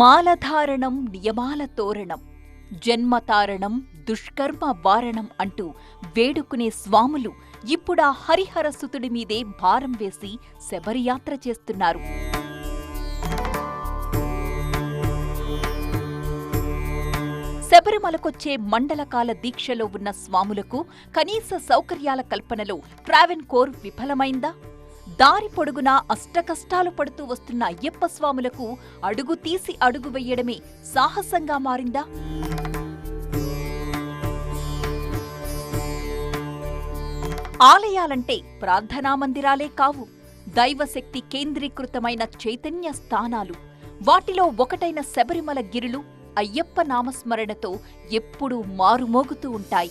మాలధారణం నియమాల తోరణం జన్మతారణం దుష్కర్మ వారణం అంటూ వేడుకునే స్వాములు ఇప్పుడా హరిహర సుతుడి మీదే భారం వేసి శబరియాత్ర చేస్తున్నారు. శబరిమలకొచ్చే మండలకాల దీక్షలో ఉన్న స్వాములకు కనీస సౌకర్యాల కల్పనలో ట్రావెన్ కోర్ విఫలమైందా? దారి పొడుగునా అష్టకష్టాలు పడుతూ వస్తున్న అయ్యప్ప స్వాములకు అడుగు తీసి అడుగు వెయ్యడమే సాహసంగా మారిందా? ఆలయాలంటే ప్రార్థనా మందిరాలే కావు. దైవశక్తి కేంద్రీకృతమైన చైతన్య స్థానాలు. వాటిలో ఒకటైన శబరిమల గిరులు అయ్యప్ప నామస్మరణతో ఎప్పుడూ మారుమోగుతూ ఉంటాయి.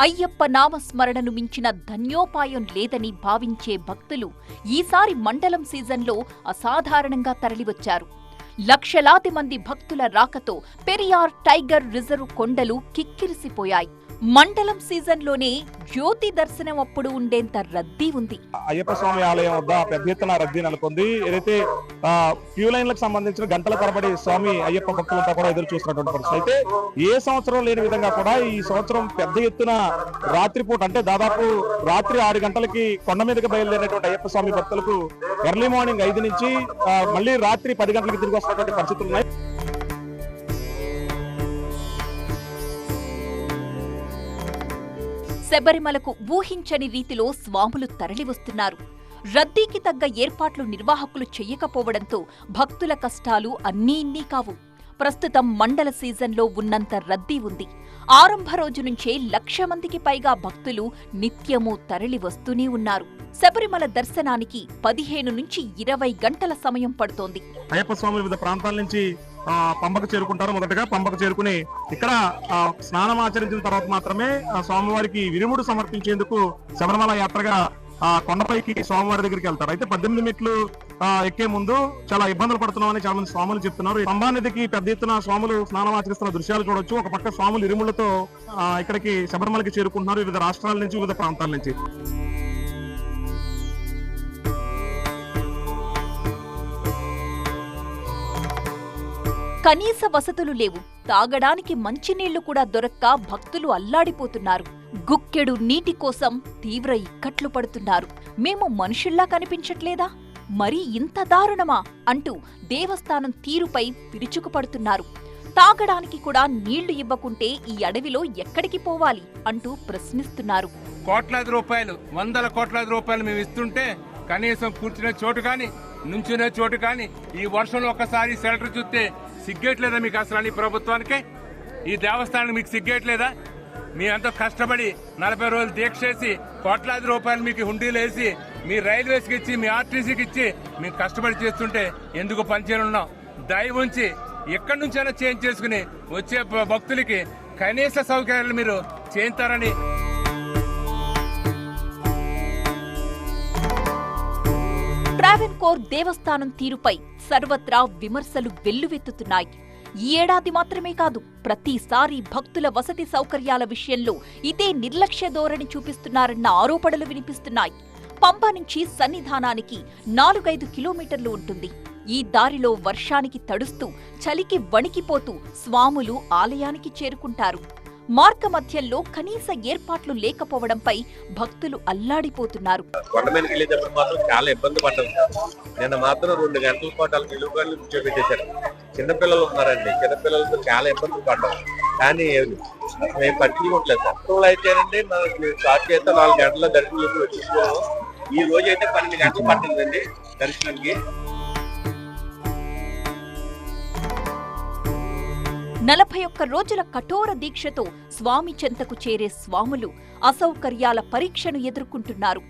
అయ్యప్ప నామస్మరణను మించిన ధన్యోపాయం లేదని భావించే భక్తులు ఈసారి మండలం సీజన్లో అసాధారణంగా తరలివచ్చారు. లక్షలాది మంది భక్తుల రాకతో పెరియార్ టైగర్ రిజర్వ్ కొండలు కిక్కిరిసిపోయాయి. మండలం సీజన్లోనే జ్యోతి దర్శనం అప్పుడు ఉండేంత రద్దీ ఉంది. అయ్యప్ప స్వామి ఆలయం వద్ద పెద్ద ఎత్తున రద్దీ నెలకొంది. ఏదైతే ఆ, క్యూ లైన్లకు సంబంధించిన గంటల తరబడి స్వామి అయ్యప్ప భక్తులంతా కూడా ఎదురు చూసినటువంటి పరిస్థితి. అయితే ఏ సంవత్సరం లేని విధంగా కూడా ఈ సంవత్సరం పెద్ద ఎత్తున రాత్రిపూట అంటే దాదాపు రాత్రి ఆరు గంటలకి కొండ మీదకి బయలుదేరినటువంటి అయ్యప్ప స్వామి భక్తులకు ఎర్లీ మార్నింగ్ ఐదు నుంచి మళ్ళీ రాత్రి పది గంటలకు తిరిగి వస్తున్నటువంటి పరిస్థితులు ఉన్నాయి. శబరిమలకు ఊహించని రీతిలో స్వాములు తరలివస్తున్నారు. రద్దీకి తగ్గ ఏర్పాట్లు నిర్వాహకులు చెయ్యకపోవడంతో భక్తుల కష్టాలు అన్నీ ఇన్నీ కావు. ప్రస్తుతం మండల సీజన్లో ఉన్నంత రద్దీ ఉంది. ఆరంభ రోజు నుంచే లక్ష మందికి పైగా భక్తులు నిత్యము తరలి వస్తూనే ఉన్నారు. శబరిమల దర్శనానికి పదిహేను నుంచి ఇరవై గంటల సమయం పడుతోంది. అయ్యప్ప స్వామి వివిధ ప్రాంతాల నుంచి పంబకు చేరుకుంటారు. మొదటగా పంబకు చేరుకుని ఇక్కడ స్నానం ఆచరించిన తర్వాత మాత్రమే స్వామివారికి విరుముడు సమర్పించేందుకు శబరిమల యాత్రగా ఆ కొండపైకి స్వామివారి దగ్గరికి వెళ్తారు. అయితే పద్దెనిమిది మెట్లు ఎక్కే ముందు చాలా ఇబ్బందులు పడుతున్నామని చాలా మంది స్వాములు చెప్తున్నారు. పంబానదికి పెద్ద ఎత్తున స్వాములు స్నానం ఆచరిస్తున్న దృశ్యాలు చూడొచ్చు. ఒక పక్క స్వాములు ఇరుములతో ఇక్కడికి శబరిమలకి చేరుకుంటున్నారు. వివిధ రాష్ట్రాల నుంచి వివిధ ప్రాంతాల నుంచి. కనీస వసతులు లేవు. తాగడానికి మంచినీళ్ళు కూడా దొరక్క భక్తులు అల్లాడిపోతున్నారు. గుక్కెడు నీటి కోసం తీవ్ర ఇక్కట్లు పడుతున్నారు. మేము మనుషుల్లా కనిపించట్లేదా? మరీ ఇంత దారుణమా? అంటూ దేవస్థానం తీరుపై విరుచుకుపడుతున్నారు తాగడానికి కూడా నీళ్ళు ఇవ్వకుంటే ఈ అడవిలో ఎక్కడికి పోవాలి? అంటూ ప్రశ్నిస్తున్నారు. కోట్లాది రూపాయలు వందల కోట్లాది రూపాయలు మేము ఇస్తుంటే కనీసం కూర్చునే చోటు కానీ నుంచునే చోటు కానీ ఈ వర్షంలో ఒక్కసారి షెల్టర్ చూస్తే సిగ్గేట్లేదా మీకు అసలు ఈ ప్రభుత్వానికి? ఈ దేవస్థానానికి మీకు సిగ్గేట్లేదా? మీ అంతా కష్టపడి నలభై రోజులు దీక్ష చేసి కోట్లాది రూపాయలు మీకు హుండీలు వేసి మీ రైల్వేస్కి ఇచ్చి మీ ఆర్టీసీకి ఇచ్చి మేము కష్టపడి చేస్తుంటే ఎందుకు పనిచేయనున్నాం దయ ఉంచి ఎక్కడి నుంచైనా చేంజ్ చేసుకుని వచ్చే భక్తులకి కనీస సౌకర్యాలు మీరు చేయించారని ట్రావెన్కోర్ దేవస్థానం తీరుపై సర్వత్రా విమర్శలు వెల్లువెత్తుతున్నాయి. ఈ ఏడాది మాత్రమే కాదు ప్రతిసారి భక్తుల వసతి సౌకర్యాల విషయంలో ఇదే నిర్లక్ష్య ధోరణి చూపిస్తున్నారన్న ఆరోపణలు వినిపిస్తున్నాయి. పంప నుంచి సన్నిధానానికి నాలుగైదు కిలోమీటర్లు ఉంటుంది. ఈ దారిలో వర్షానికి తడుస్తూ చలికి వణికిపోతూ స్వాములు ఆలయానికి చేరుకుంటారు. మార్గ మధ్యంలో కనీస ఏర్పాట్లు లేకపోవడంపై భక్తులు అల్లాడిపోతున్నారు. కొండ మీదకి వెళ్ళేటప్పుడు మాత్రం చాలా ఇబ్బంది పడ్డాం. నిన్న మాత్రం రెండు గంటల పాటు వాళ్ళ నిలువు కూర్చోబెట్టేశారు చిన్నపిల్లలు ఉన్నారండి. చిన్నపిల్లలతో చాలా ఇబ్బంది పడ్డాం. కానీ మేము పట్టించుకోవట్లేదు. సార్ అయితేనండి మనకి స్టార్ట్ చేస్తే నాలుగు గంటల దర్శనం చెప్పి వచ్చేసుకోము ఈ రోజు అయితే పన్నెండు గంటలు పట్టిందండి దర్శనానికి. నలభై ఒక్క రోజుల కఠోర దీక్షతో స్వామి చెంతకు చేరే స్వాములు అసౌకర్యాల పరీక్షను ఎదుర్కొంటున్నారు.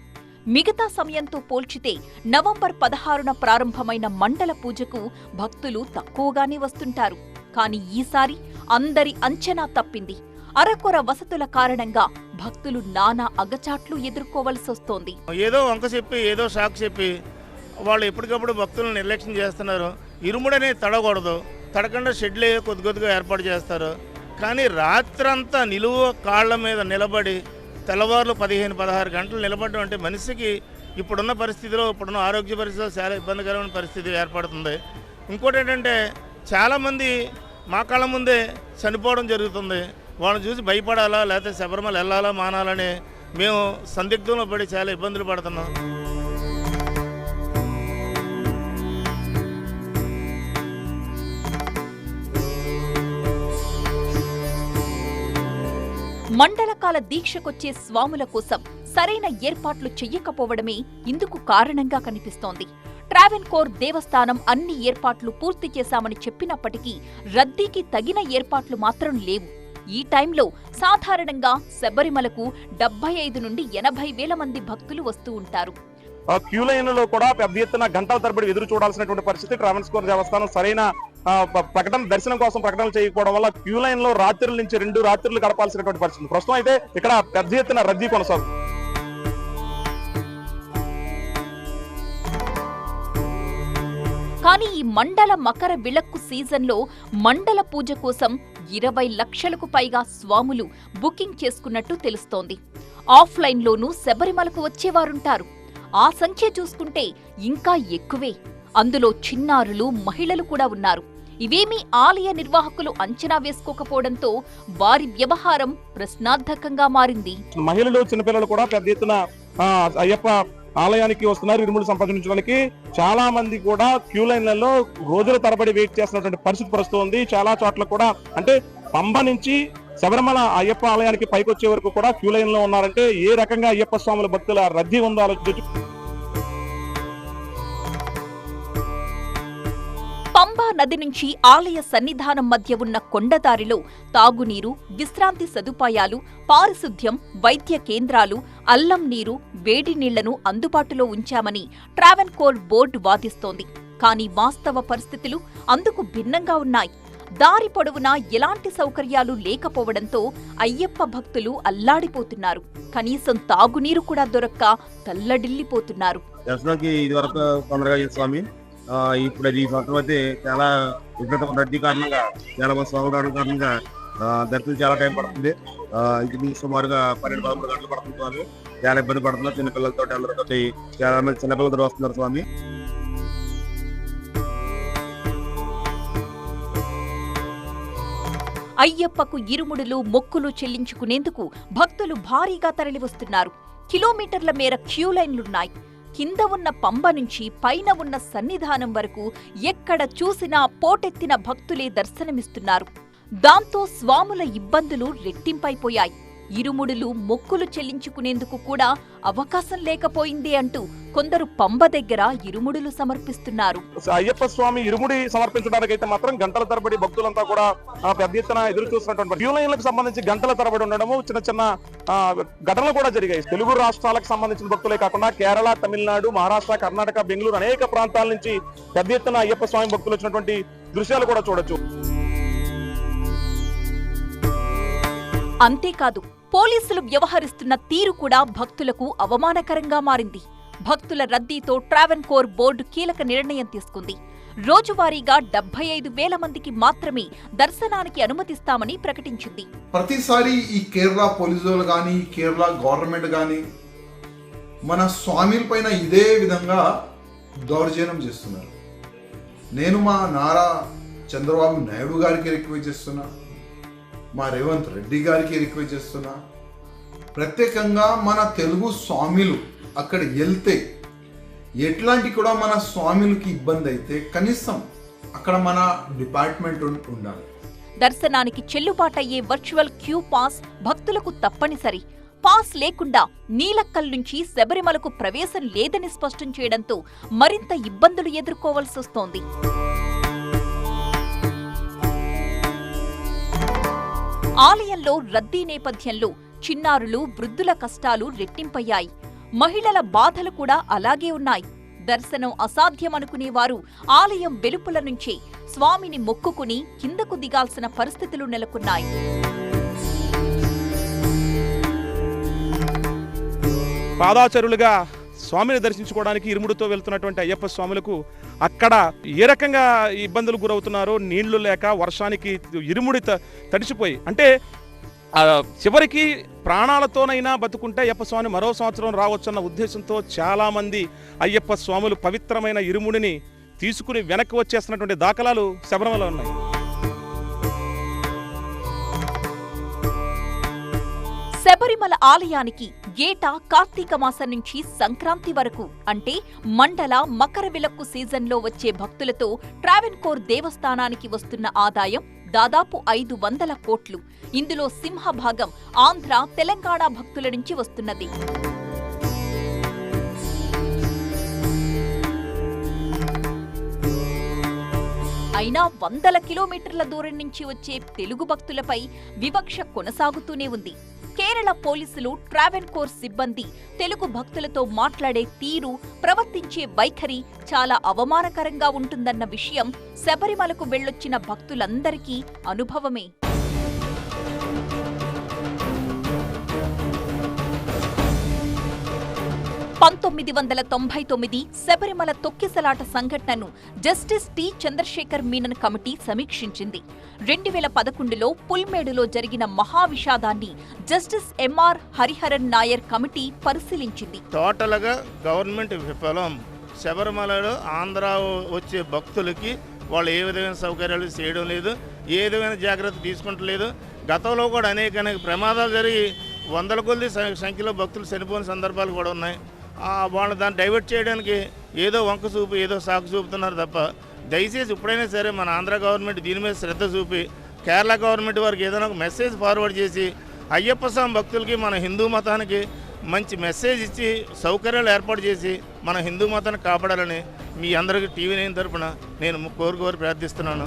మిగతా సమయంతో పోల్చితే నవంబర్ పదహారున ప్రారంభమైన మండల పూజకు భక్తులు తక్కువగానే వస్తుంటారు. కాని ఈసారి అందరి అంచనా తప్పింది. అరకొర వసతుల కారణంగా భక్తులు నానా అగచాట్లు ఎదుర్కోవలసొస్తోంది ఏదో వంక చెప్పి ఏదో షాక్ చెప్పి వాళ్ళు ఎప్పటికప్పుడు భక్తులను నిర్లక్ష్యం చేస్తున్నారు. ఇరుముడనే తడకూడదు తడకుండా షెడ్లు కొద్ది కొద్దిగా ఏర్పాటు చేస్తారు. కానీ రాత్రంతా నిలువ కాళ్ళ మీద నిలబడి తెల్లవారులు పదిహేను పదహారు గంటలు నిలబడడం అంటే మనిషికి ఇప్పుడున్న పరిస్థితిలో ఇప్పుడున్న ఆరోగ్య పరిస్థితిలో చాలా ఇబ్బందికరమైన పరిస్థితి ఏర్పడుతుంది. ఇంకోటి ఏంటంటే చాలామంది మా కళ్ళ ముందే చనిపోవడం జరుగుతుంది. వాళ్ళని చూసి భయపడాలా లేకపోతే శబరిమల వెళ్ళాలా మానాలని మేము సందిగ్ధంలో పడి చాలా ఇబ్బందులు పడుతున్నాం. మండలకాల దీక్షకొచ్చే స్వాముల కోసం సరైన ఏర్పాట్లు చెయ్యకపోవడమే ఇందుకు కారణంగా కనిపిస్తోంది. ట్రావెన్కోర్ దేవస్థానం అన్ని ఏర్పాట్లు పూర్తి చేశామని చెప్పినప్పటికీ రద్దీకి తగిన ఏర్పాట్లు మాత్రం లేవు. ఈ టైంలో సాధారణంగా శబరిమలకు డెబ్బై ఐదు నుండి ఎనభై వేల మంది భక్తులు వస్తూ ఉంటారు. క్యూ లైన్లో కూడా పెద్ద ఎత్తున గంటల తరబడి ఎదురు చూడాల్సినటువంటి పరిస్థితి ట్రావెన్స్కోర్ దేవస్థానం సరైన ప్రకటన దర్శనం కోసం ప్రకటనలు చేయకపోవడం వల్ల క్యూ లైన్లో రాత్రుల నుంచి రెండు రాత్రులు గడపాల్సినటువంటి పరిస్థితి. ప్రస్తుతం అయితే ఇక్కడ పెద్ద ఎత్తున రద్దీ కొనసాగుతుంది. కానీ ఈ మండల మకర విళక్కు సీజన్లో మండల పూజ కోసం ఇరవై లక్షలకు పైగా స్వాములు బుకింగ్ చేసుకున్నట్టు తెలుస్తోంది. ఆఫ్లైన్లోనూ శబరిమలకు వచ్చేవారుంటారు. ఆ సంఖ్య చూసుకుంటే ఇంకా ఎక్కువే. అందులో చిన్నారులు మహిళలు కూడా ఉన్నారు. ఇవేమీ ఆలయ నిర్వాహకులు అంచనా వేసుకోకపోవడంతో వారి వ్యవహారం ప్రశ్నార్థకంగా మారింది. మహిళలు చిన్నపిల్లలు కూడా పెద్ద ఎత్తున అయ్యప్ప ఆలయానికి వస్తున్నారు. ఇరుములు సంపాదించడానికి చాలా మంది కూడా క్యూ లైన్లలో రోజుల తరబడి వెయిట్ చేస్తున్నటువంటి పరిస్థితి ప్రస్తుతం ఉంది. చాలా చోట్ల కూడా అంటే పంబ నుంచి శబరిమల అయ్యప్ప ఆలయానికి పైకొచ్చే వరకు కూడా క్యూ లైన్లో ఉన్నారంటే ఏ రకంగా అయ్యప్ప స్వాముల భక్తుల రద్దీ ఉందో ఆలోచించు. పంబా నది నుంచి ఆలయ సన్నిధానం మధ్య ఉన్న కొండదారిలో తాగునీరు విశ్రాంతి సదుపాయాలు పారిశుద్ధ్యం వైద్య కేంద్రాలు అల్లం నీరు వేడి నీళ్ళను అందుబాటులో ఉంచామని ట్రావెన్కోర్ బోర్డు వాదిస్తోంది. కానీ వాస్తవ పరిస్థితులు అందుకు భిన్నంగా ఉన్నాయి. దారి పొడవునా ఎలాంటి సౌకర్యాలు లేకపోవడంతో అయ్యప్ప భక్తులు అల్లాడిపోతున్నారు. కనీసం తాగునీరు కూడా దొరక్క తల్లడిల్లిపోతున్నారు. దర్శనానికి ఇది వరకు తొందరగా స్వామి. ఆ, ఇప్పుడు అది ఈ సంవత్సరం అయితే చాలా విపరీతమైన రద్దీ కారణంగా చాలా మంది స్వామి రావడం కారణంగా దర్శనం చాలా టైం పడుతుంది. ఆ, ఇది సుమారుగా పన్నెండు పదమూడు గంటలు పడుతుంది స్వామి. చాలా ఇబ్బంది పడుతున్నారు చిన్నపిల్లలతో అందరితో చాలా మంది చిన్నపిల్లలతో వస్తున్నారు స్వామి. అయ్యప్పకు ఇరుముడులు మొక్కులు చెల్లించుకునేందుకు భక్తులు భారీగా తరలివస్తున్నారు. కిలోమీటర్ల మేర క్యూలైన్లున్నాయి కింద ఉన్న పంబ నుంచి పైన ఉన్న సన్నిధానం వరకు ఎక్కడ చూసినా పోటెత్తిన భక్తులే దర్శనమిస్తున్నారు. దాంతో స్వాముల ఇబ్బందులు రెట్టింపైపోయాయి. ఇరుముడులు మొక్కులు చెల్లించుకునేందుకు కూడా అవకాశం లేకపోయిందే అంటూ కొందరు పంబ దగ్గర ఇరుముడులు సమర్పిస్తున్నారు. అయ్యప్ప స్వామి ఇరుముడి సమర్పించడానికి అయితే మాత్రం గంటల తరబడి భక్తులంతా కూడా పెద్ద ఎత్తున ఎదురు చూస్తున్నటువంటి క్యూ లైన్లకు సంబంధించి గంటల తరబడి ఉండడము చిన్న చిన్న ఘటనలు కూడా జరిగాయి. తెలుగు రాష్ట్రాలకు సంబంధించిన భక్తులే కాకుండా కేరళ తమిళనాడు మహారాష్ట్ర కర్ణాటక బెంగళూరు అనేక ప్రాంతాల నుంచి పెద్ద ఎత్తున అయ్యప్ప స్వామి భక్తులు వచ్చినటువంటి దృశ్యాలు కూడా చూడొచ్చు. అంతేకాదు పోలీసులు వ్యవహరిస్తున్న తీరు కూడా భక్తులకు అవమానకరంగా మారింది. భక్తుల రద్దీతో ట్రావెన్కోర్ బోర్డు కీలక నిర్ణయం తీసుకుంది. రోజువారీగా డెబ్బై ఐదు వేల మందికి మాత్రమే దర్శనానికి అనుమతిస్తామని ప్రకటించింది. ప్రతిసారి ఈ కేరళ పోలీసులు కానీ కేరళ గవర్నమెంట్ కానీ మన స్వామిల పైన ఇదే విధంగా దౌర్జన్యం చేస్తున్నారు. నేను మా నారా చంద్రబాబు నాయుడు గారికి రిక్వెస్ట్ చేస్తున్నా. మా రేవంత్ రెడ్డి గారికి రిక్వెస్ట్ చేస్తున్నా. ప్రత్యేకంగా మన తెలుగు స్వామిలు అక్కడ వెళ్తే ఎట్లాంటి కూడా మన స్వామిలకి ఇబ్బంది అయితే కనీసం అక్కడ మన డిపార్ట్మెంట్ ఉండాలి. దర్శనానికి చెల్లుబాటయ్యే వర్చువల్ క్యూ పాస్ భక్తులకు తప్పనిసరి. పాస్ లేకుండా నీలక్కల్ నుంచి శబరిమలకు ప్రవేశం లేదని స్పష్టం చేయడంతో మరింత ఇబ్బందులు ఎదుర్కోవాల్సి వస్తోంది. ఆలయంలో రద్దీ నేపథ్యంలో చిన్నారులు వృద్ధుల కష్టాలు రెట్టింపయ్యాయి. మహిళల బాధలు కూడా అలాగే ఉన్నాయి. దర్శనం అసాధ్యమనుకునేవారు ఆలయం వెలుపుల నుంచే స్వామిని మొక్కుకుని కిందకు దిగాల్సిన పరిస్థితులు నెలకొన్నాయి. పాదాచరులుగా స్వామిని దర్శించుకోవడానికి ఇరుముడితో వెళ్తున్నటువంటి అయ్యప్ప స్వాములకు అక్కడ ఏ రకంగా ఇబ్బందులు గురవుతున్నారో నీళ్ళు లేక వర్షానికి ఇరుముడి త- తడిసిపోయి అంటే చివరికి ప్రాణాలతోనైనా బతుకుంటే అయ్యప్ప స్వామి మరో సంవత్సరం రావచ్చన్న ఉద్దేశంతో చాలామంది అయ్యప్ప స్వాములు పవిత్రమైన ఇరుముడిని తీసుకుని వెనక్కి వచ్చేస్తున్నటువంటి దాఖలాలు శబరిమల ఉన్నాయి. శబరిమల ఆలయానికి ఏటా కార్తీక మాసం నుంచి సంక్రాంతి వరకు అంటే మండల మకర విలక్కు సీజన్లో వచ్చే భక్తులతో ట్రావెన్కోర్ దేవస్థానానికి వస్తున్న ఆదాయం దాదాపు ఐదు వందల కోట్లు. ఇందులో సింహభాగం ఆంధ్ర తెలంగాణ భక్తుల నుంచి వస్తున్నది. అయినా వందల కిలోమీటర్ల దూరం నుంచి వచ్చే తెలుగు భక్తులపై వివక్ష కొనసాగుతూనే ఉంది. కేరళ పోలీసులు ట్రావెన్కోర్ సిబ్బంది తెలుగు భక్తులతో మాట్లాడే తీరు ప్రవర్తించే వైఖరి చాలా అవమానకరంగా ఉంటుందన్న విషయం శబరిమలకు వెళ్ళొచ్చిన భక్తులందరికీ అనుభవమే. పంతొమ్మిది వందల తొంభై తొమ్మిది శబరిమల తొక్కిసలాట సంఘటనను justice T. Chandrashekhar Menon committee సమీక్షించింది. రెండు వేల పదకొండులో పుల్మేడులో జరిగిన మహావిషాదాన్ని justice M R Hariharan Nair committee పరిశీలించింది. టోటల్గా గవర్నమెంట్ విఫలం. శబరిమలలో ఆంధ్ర వచ్చే భక్తులకి వాళ్ళు ఏ విధమైన సౌకర్యాలు చేయడం లేదు ఏ విధమైన జాగ్రత్త తీసుకుంటలేదు. గతంలో కూడా అనేక అనేక ప్రమాదాలు జరిగి వందల కొద్ది సంఖ్యలో భక్తులు చనిపోయిన సందర్భాలు కూడా ఉన్నాయి. వాళ్ళు దాన్ని డైవర్ట్ చేయడానికి ఏదో వంక చూపు ఏదో సాకు చూపుతున్నారు తప్ప దయచేసి ఇప్పుడైనా సరే మన ఆంధ్ర గవర్నమెంట్ దీని మీద శ్రద్ధ చూపి కేరళ గవర్నమెంట్ వారికి ఏదైనా ఒక మెసేజ్ ఫార్వర్డ్ చేసి అయ్యప్ప స్వామి భక్తులకి మన హిందూ మతానికి మంచి మెసేజ్ ఇచ్చి సౌకర్యాలు ఏర్పాటు చేసి మన హిందూ మతాన్ని కాపాడాలని మీ అందరికీ టీవీ నైన్ తరపున నేను కోరుకోరు ప్రార్థిస్తున్నాను.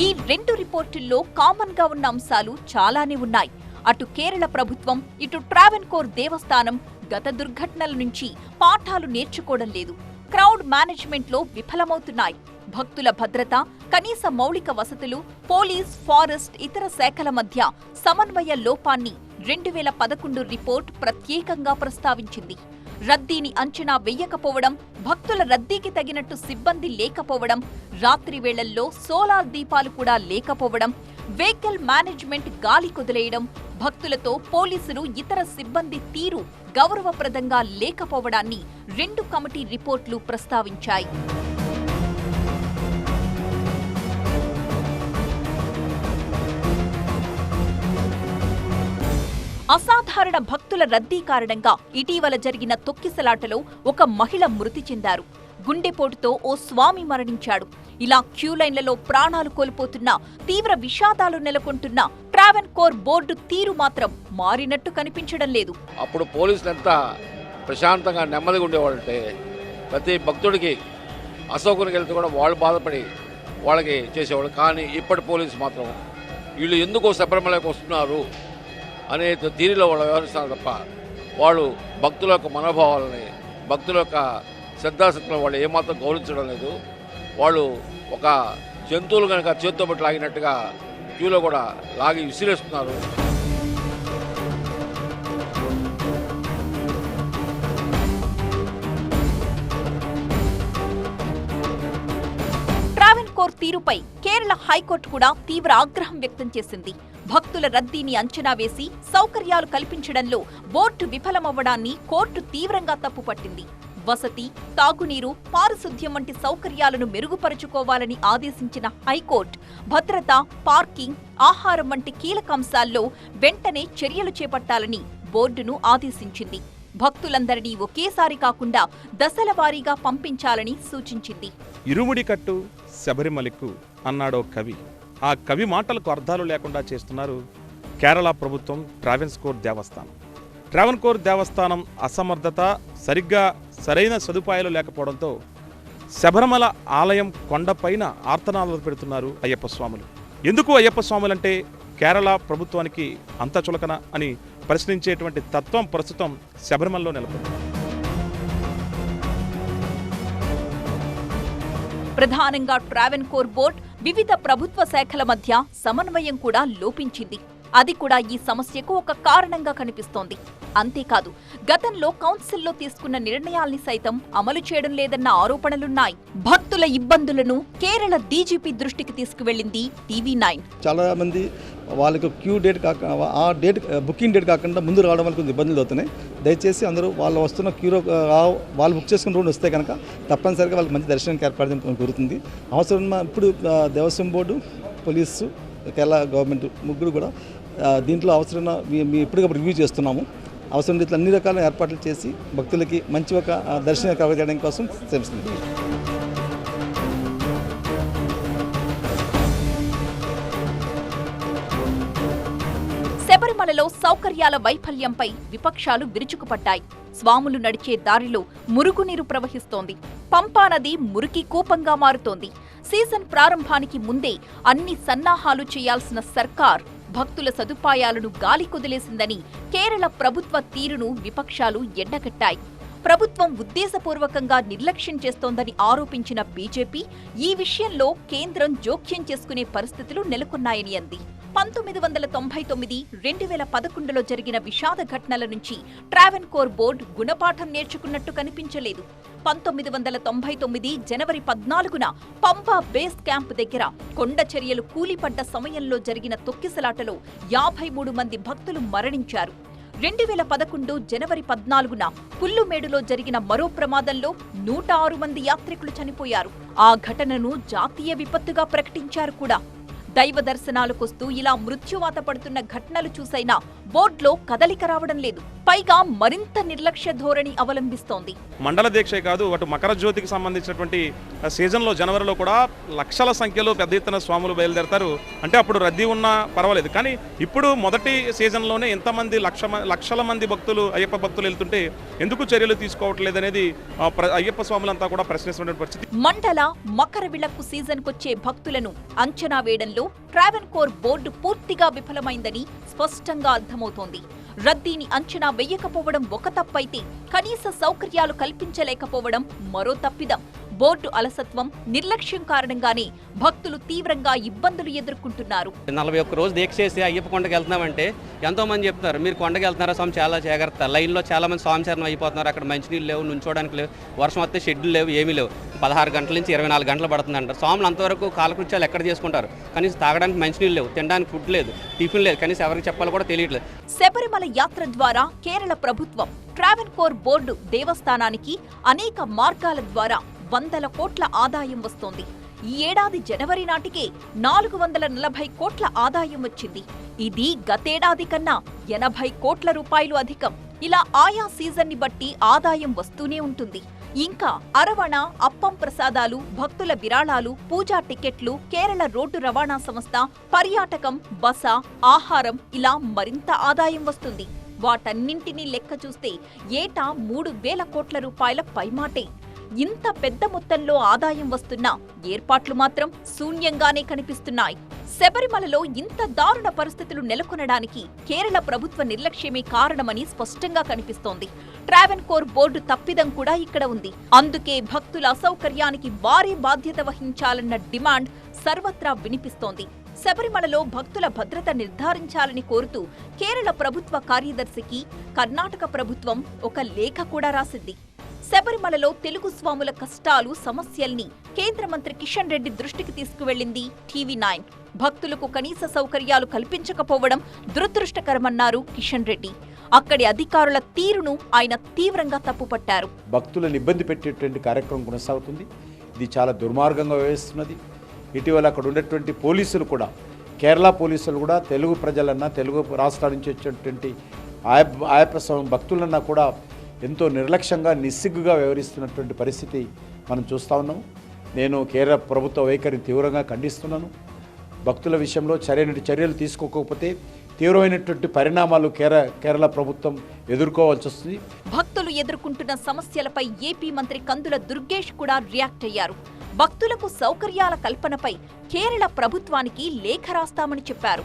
ఈ రెండు రిపోర్టుల్లో కామన్గా ఉన్న అంశాలు చాలానే ఉన్నాయి. అటు కేరళ ప్రభుత్వం ఇటు ట్రావెన్కోర్ దేవస్థానం గత దుర్ఘటనల నుంచి పాఠాలు నేర్చుకోవడం లేదు. క్రౌడ్ మేనేజ్మెంట్లో విఫలమవుతున్నాయి. భక్తుల భద్రత కనీస మౌలిక వసతులు పోలీస్ ఫారెస్ట్ ఇతర శాఖల మధ్య సమన్వయ లోపాన్ని రెండు వేల పదకొండు రిపోర్ట్ ప్రత్యేకంగా ప్రస్తావించింది. రద్దీని అంచనా వెయ్యకపోవడం భక్తుల రద్దీకి తగినట్టు సిబ్బంది లేకపోవడం రాత్రి వేళల్లో సోలార్ దీపాలు కూడా లేకపోవడం వెహికల్ మేనేజ్మెంట్ గాలి కుదిలేయడం భక్తులతో పోలీసులు ఇతర సిబ్బంది తీరు గౌరవప్రదంగా లేకపోవడాన్ని రెండు కమిటీ రిపోర్ట్లు ప్రస్తావించాయి. అసాధారణ భక్తుల రద్దీ కారణంగా ఇటీవల జరిగిన తొక్కిసలాటలో ఒక మహిళ మృతి చెందారు. గుండెపోటుతో ఓ స్వామి మరణించాడు. ఇలా క్యూ లైన్లలో ప్రాణాలు కోల్పోతున్న తీవ్ర విషాదాలు నెలకొంటున్న ట్రావెన్ కోర్ బోర్డు తీరు మాత్రం మారినట్టు కనిపించడం లేదు. అప్పుడు పోలీసులు ఎంత ప్రశాంతంగా నెమ్మదిగా ఉండేవాళ్ళంటే ప్రతి భక్తుడికి అశోకునికి వెళ్తే కూడా వాళ్ళు బాధపడి వాళ్ళకి చేసేవాళ్ళు. కానీ ఇప్పటి పోలీసు మాత్రం వీళ్ళు ఎందుకో శబరిమలకి వస్తున్నారు? అనే దీనిలో వాళ్ళు వ్యవహరిస్తారు తప్ప వాళ్ళు భక్తుల యొక్క మనోభావాలని భక్తుల యొక్క శ్రద్ధాశక్తులను వాళ్ళు ఏమాత్రం గౌరవించడం లేదు. వాళ్ళు ఒక జంతువులు కనుక చేత్తో బట్టి లాగినట్టుగా క్యూలో కూడా లాగి విసిరేస్తున్నారు. ట్రావెన్ తీరుపై కేరళ హైకోర్టు కూడా తీవ్ర ఆగ్రహం వ్యక్తం చేసింది. భక్తుల రద్దీని అంచనా వేసి సౌకర్యాలు కల్పించడంలో బోర్డు విఫలమవ్వడాన్ని కోర్టు తీవ్రంగా తప్పుపట్టింది. వసతి తాగునీరు పారిశుద్ధ్యం వంటి సౌకర్యాలను మెరుగుపరుచుకోవాలని ఆదేశించిన హైకోర్టు భద్రత పార్కింగ్ ఆహారం వంటి కీలక అంశాల్లో వెంటనే చర్యలు చేపట్టాలని బోర్డును ఆదేశించింది. భక్తులందరినీ ఒకేసారి కాకుండా దశల వారీగా పంపించాలని సూచించింది. ఇరుముడి కట్టు శబరిమలకు అన్నాడో కవి. ఆ కవి మాటలకు అర్థాలు లేకుండా చేస్తున్నారు కేరళ ప్రభుత్వం ట్రావెన్స్కోర్ దేవస్థానం. ట్రావెన్కోర్ దేవస్థానం అసమర్థత సరిగ్గా సరైన సదుపాయాలు లేకపోవడంతో శబరిమల ఆలయం కొండపైన ఆర్తనాలు పెడుతున్నారు అయ్యప్ప స్వాములు. ఎందుకు అయ్యప్ప స్వాములంటే కేరళ ప్రభుత్వానికి అంత చులకన అని ప్రశ్నించేటువంటి తత్వం ప్రస్తుతం శబరిమలలో నెలకొంది. ప్రధానంగా ట్రావెన్ కోర్ బోర్డ్ వివిధ ప్రభుత్వ శాఖల మధ్య సమన్వయం కూడా లోపించింది. అది కూడా ఈ సమస్యకు ఒక కారణంగా కనిపిస్తోంది. అంతేకాదు గతంలో కౌన్సిల్లో తీసుకున్న నిర్ణయాల్ని సైతం అమలు చేయడం లేదన్న ఆరోపణలున్నాయి. భక్తుల ఇబ్బందులను కేరళ డీజీపీ దృష్టికి తీసుకువెళ్ళింది టీవీ నైన్. చాలా మంది వాళ్ళకి క్యూ డేట్ కాక ఆ డేట్ బుకింగ్ డేట్ కాకుండా ముందు రావడం వల్ల కొంచెం ఇబ్బందులు అవుతున్నాయి. దయచేసి అందరూ వాళ్ళు వస్తున్న క్యూలో వాళ్ళు బుక్ చేసుకున్న రోడ్డు వస్తే కనుక తప్పనిసరిగా వాళ్ళకి మంచి దర్శనానికి ఏర్పాటు చేయడం కోరుతుంది. అవసరం ఇప్పుడు Devaswom board police Kerala government ముగ్గురు కూడా దీంట్లో అవసరం మేము ఎప్పటికప్పుడు రివ్యూ చేస్తున్నాము. అవసరం ఇట్లా అన్ని రకాల ఏర్పాట్లు చేసి భక్తులకి మంచి ఒక దర్శనం కవర్ కోసం శ్రమిస్తుంది శబరిమలలో సౌకర్యాల వైఫల్యంపై విపక్షాలు విరుచుకుపడ్డాయి. స్వాములు నడిచే దారిలో మురుగునీరు ప్రవహిస్తోంది. పంపా నది మురికి కూపంగా మారుతోంది. సీజన్ ప్రారంభానికి ముందే అన్ని సన్నాహాలు చేయాల్సిన సర్కార్ భక్తుల సదుపాయాలను గాలి కుదిలేసిందని కేరళ ప్రభుత్వ తీరును విపక్షాలు ఎండగట్టాయి. ప్రభుత్వం ఉద్దేశపూర్వకంగా నిర్లక్ష్యం చేస్తోందని ఆరోపించిన బీజేపీ ఈ విషయంలో కేంద్రం జోక్యం చేసుకునే పరిస్థితులు నెలకొన్నాయని అంది. పంతొమ్మిది వందల తొంభై తొమ్మిది రెండు వేల పదకొండులో జరిగిన విషాద ఘటనల నుంచి ట్రావెన్కోర్ బోర్డు గుణపాఠం నేర్చుకున్నట్టు కనిపించలేదు. పంతొమ్మిది వందల తొంభై తొమ్మిది జనవరి పద్నాలుగున పంపా బేస్ క్యాంప్ దగ్గర కొండ చర్యలు కూలిపడ్డ సమయంలో జరిగిన తొక్కిసలాటలో యాభై మూడు మంది భక్తులు మరణించారు. రెండు వేల పదకొండు జనవరి పద్నాలుగున పుల్లుమేడులో జరిగిన మరో ప్రమాదంలో నూట ఆరు మంది యాత్రికులు చనిపోయారు. ఆ ఘటనను జాతీయ విపత్తుగా ప్రకటించారు కూడా. దైవ దర్శనాలకొస్తూ ఇలా మృత్యువాత పడుతున్న ఘటనలు చూసైనా బోర్డులో కదలిక రావడం లేదు. పైగా మరింత నిర్లక్ష్య ధోరణి అవలంబిస్తోంది. మండల దీక్షే కాదు అటు మకర జ్యోతికి సంబంధించినటువంటి సీజన్లో జనవరిలో కూడా లక్షల సంఖ్యలో పెద్ద ఎత్తున స్వాములు బయలుదేరతారు. అంటే అప్పుడు రద్దీ ఉన్నా పర్వాలేదు. కానీ ఇప్పుడు మొదటి సీజన్లోనే ఎంతమంది లక్ష లక్షల మంది భక్తులు అయ్యప్ప భక్తులు వెళ్తుంటే ఎందుకు చర్యలు తీసుకోవట్లేదు అనేది అయ్యప్ప స్వాములంతా కూడా ప్రశ్నిస్తున్న పరిస్థితి. మండల మకర విళక్కు సీజన్కొచ్చే భక్తులను అంచనా వేయడంలో ట్రావెన్కోర్ బోర్డు పూర్తిగా విఫలమైందని స్పష్టంగా అర్థమవుతోంది. రద్దీని అంచనా వేయకపోవడం ఒక తప్పైతే కనీస సౌకర్యాలు కల్పించలేకపోవడం మరో తప్పిదం. బోర్డు అలసత్వం నిర్లక్ష్యం కారణంగానే భక్తులు తీవ్రంగా ఇబ్బందులు ఎదుర్కొంటున్నారు. నలభై ఒక్క రోజు దీక్ష చేసి అయ్యప్ప కొండకి వెళ్తున్నామంటే ఎంతో మంది చెప్తున్నారు మీరు కొండకి వెళ్తున్నారా స్వామి? చాలా జాగ్రత్త. లైన్లో చాలా మంది స్వామిచరణం అయిపోతున్నారు. అక్కడ మంచినీళ్ళు లేవు నుంచోడానికి లేవు. వర్షం వస్తే షెడ్యూల్ లేవు ఏమీ లేవు. పదహారు గంటల నుంచి ఇరవై నాలుగు గంటలు పడుతుంది అంటారు. స్వాములు అంతవరకు కాలకృత్యాలు ఎక్కడ చేసుకుంటారు? కనీసం తాగడానికి మంచినీళ్ళు లేవు తినడానికి ఫుడ్ లేదు టిఫిన్ లేదు కనీసం ఎవరికి చెప్పాలో కూడా తెలియట్లేదు. శబరిమల యాత్ర ద్వారా కేరళ ప్రభుత్వం ట్రావెన్కోర్ బోర్డు దేవస్థానానికి అనేక మార్గాల ద్వారా వందల కోట్ల ఆదాయం వస్తోంది. ఈ ఏడాది జనవరి నాటికే నాలుగు వందల నలభై కోట్ల ఆదాయం వచ్చింది. ఇది గతేడాది కన్నా ఎనభై కోట్ల రూపాయలు అధికం. ఇలా ఆయా సీజన్ని బట్టి ఆదాయం వస్తూనే ఉంటుంది. ఇంకా అరవణ అప్పం ప్రసాదాలు భక్తుల విరాళాలు పూజా టికెట్లు కేరళ రోడ్డు రవాణా సంస్థ పర్యాటకం బస ఆహారం ఇలా మరింత ఆదాయం వస్తుంది. వాటన్నింటినీ లెక్క చూస్తే ఏటా మూడు వేల కోట్ల రూపాయల పైమాటే. ఇంత పెద్ద మొత్తంలో ఆదాయం వస్తున్నా ఏర్పాట్లు మాత్రం శూన్యంగానే కనిపిస్తున్నాయి. శబరిమలలో ఇంత దారుణ పరిస్థితులు నెలకొనడానికి కేరళ ప్రభుత్వ నిర్లక్ష్యమే కారణమని స్పష్టంగా కనిపిస్తోంది. ట్రావెన్కోర్ బోర్డు తప్పిదం కూడా ఇక్కడ ఉంది. అందుకే భక్తుల అసౌకర్యానికి వారే బాధ్యత వహించాలన్న డిమాండ్ సర్వత్రా వినిపిస్తోంది. శబరిమలలో భక్తుల భద్రత నిర్ధారించాలని కోరుతూ కేరళ ప్రభుత్వ కార్యదర్శికి కర్ణాటక ప్రభుత్వం ఒక లేఖ కూడా రాసింది. శబరిమలలో తెలుగు స్వాముల కష్టాలు సమస్యల్ని కేంద్ర మంత్రి కిషన్ రెడ్డి దృష్టికి తీసుకువెళ్ళింది టీవీ నైన్. భక్తులకు కనీస సౌకర్యాలు కల్పించకపోవడం దురదృష్టకరమన్నారు కిషన్ రెడ్డి. అక్కడి అధికారుల తీరును ఆయన తీవ్రంగా తప్పుపట్టారు. భక్తులను ఇబ్బంది పెట్టేటువంటి కార్యక్రమం కొనసాగుతుంది. ఇది చాలా దుర్మార్గంగా వ్యవహరిస్తున్నది. ఇటీవల అక్కడ ఉన్నటువంటి పోలీసులు కూడా కేరళ పోలీసులు కూడా తెలుగు ప్రజలన్నా తెలుగు రాష్ట్రాల నుంచి వచ్చేటువంటి ఆయా ఆయప్ప భక్తులన్నా కూడా ఎంతో నిర్లక్ష్యంగా నిస్సిగ్గుగా వ్యవహరిస్తున్నటువంటి పరిస్థితి మనం చూస్తూ ఉన్నాం. నేను కేరళ ప్రభుత్వ వైఖరిని తీవ్రంగా ఖండిస్తున్నాను. భక్తుల విషయంలో సరైన చర్యలు తీసుకోకపోతే తీవ్రమైనటువంటి పరిణామాలు కేర కేరళ ప్రభుత్వం ఎదుర్కోవాల్సి వస్తుంది. భక్తులు ఎదుర్కొంటున్న సమస్యలపై ఏపీ మంత్రి కందుల దుర్గేష్ కూడా రియాక్ట్ అయ్యారు. భక్తులకు సౌకర్యాల కల్పనపై కేరళ ప్రభుత్వానికి లేఖ రాస్తామని చెప్పారు.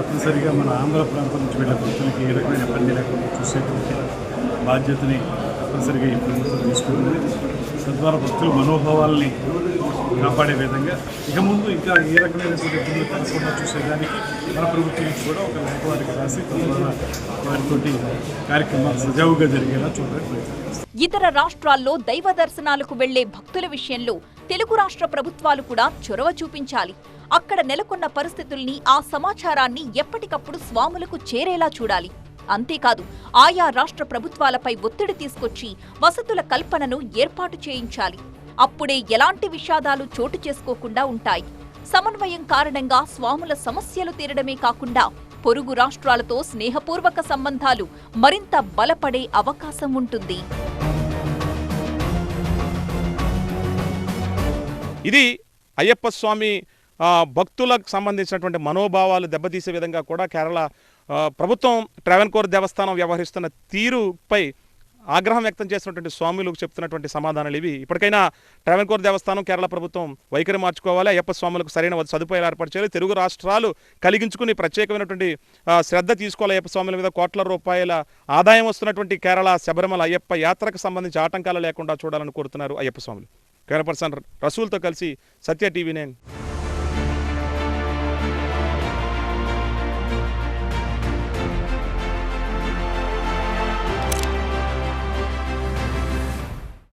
తప్పనిసరిగా మన ఆంధ్ర ప్రాంతం నుంచి వెళ్ళే భక్తులకి ఏ రకమైన ఇబ్బంది లేకుండా చూసేటువంటి బాధ్యతని తప్పనిసరిగా ఈ ప్రభుత్వం తీసుకుంటుంది. తద్వారా భక్తుల మనోభావాల్ని కాపాడే విధంగా ఇక ముందు ఇంకా ఏ రకమైనటువంటి ఇబ్బందులు కలగకుండా చూసేదానికి మన ప్రభుత్వం కూడా ఒక లేఖ వారికి రాసి తద్వారా వారితోటి కార్యక్రమాలు సజావుగా జరిగేలా చూడడానికి ఇతర రాష్ట్రాల్లో దైవ దర్శనాలకు వెళ్ళే భక్తుల విషయంలో తెలుగు రాష్ట్ర ప్రభుత్వాలు కూడా చొరవ చూపించాలి. అక్కడ నెలకొన్న పరిస్థితుల్ని ఆ సమాచారాన్ని ఎప్పటికప్పుడు స్వాములకు చేరేలా చూడాలి. అంతేకాదు ఆయా రాష్ట్ర ప్రభుత్వాలపై ఒత్తిడి తీసుకొచ్చి వసతుల కల్పనను ఏర్పాటు చేయించాలి. అప్పుడే ఎలాంటి విషాదాలు చోటు చేసుకోకుండా ఉంటాయి. సమన్వయం కారణంగా స్వాముల సమస్యలు తీరడమే కాకుండా పొరుగు రాష్ట్రాలతో స్నేహపూర్వక సంబంధాలు మరింత బలపడే అవకాశం ఉంటుంది. ఇది అయ్యప్ప స్వామి భక్తులకు సంబంధించినటువంటి మనోభావాలు దెబ్బతీసే విధంగా కూడా కేరళ ప్రభుత్వం ట్రావెన్కోర్ దేవస్థానం వ్యవహరిస్తున్న తీరుపై ఆగ్రహం వ్యక్తం చేసినటువంటి స్వాములకు చెప్తున్నటువంటి సమాధానాలు ఇవి. ఇప్పటికైనా ట్రావెన్కోర్ దేవస్థానం కేరళ ప్రభుత్వం వైఖరి మార్చుకోవాలి. అయ్యప్ప స్వాములకు సరైన సదుపాయాలు ఏర్పాటు చేయాలి. తెలుగు రాష్ట్రాలు కలిగించుకుని ప్రత్యేకమైనటువంటి శ్రద్ధ తీసుకోవాలి అయ్యప్ప స్వాముల మీద. కోట్ల రూపాయల ఆదాయం వస్తున్నటువంటి కేరళ శబరిమల అయ్యప్ప యాత్రకు సంబంధించి ఆటంకాలు లేకుండా చూడాలని కోరుతున్నారు అయ్యప్ప స్వాములు. కెమెరా పర్సన్ రసూల్తో కలిసి సత్య టీవీ నేను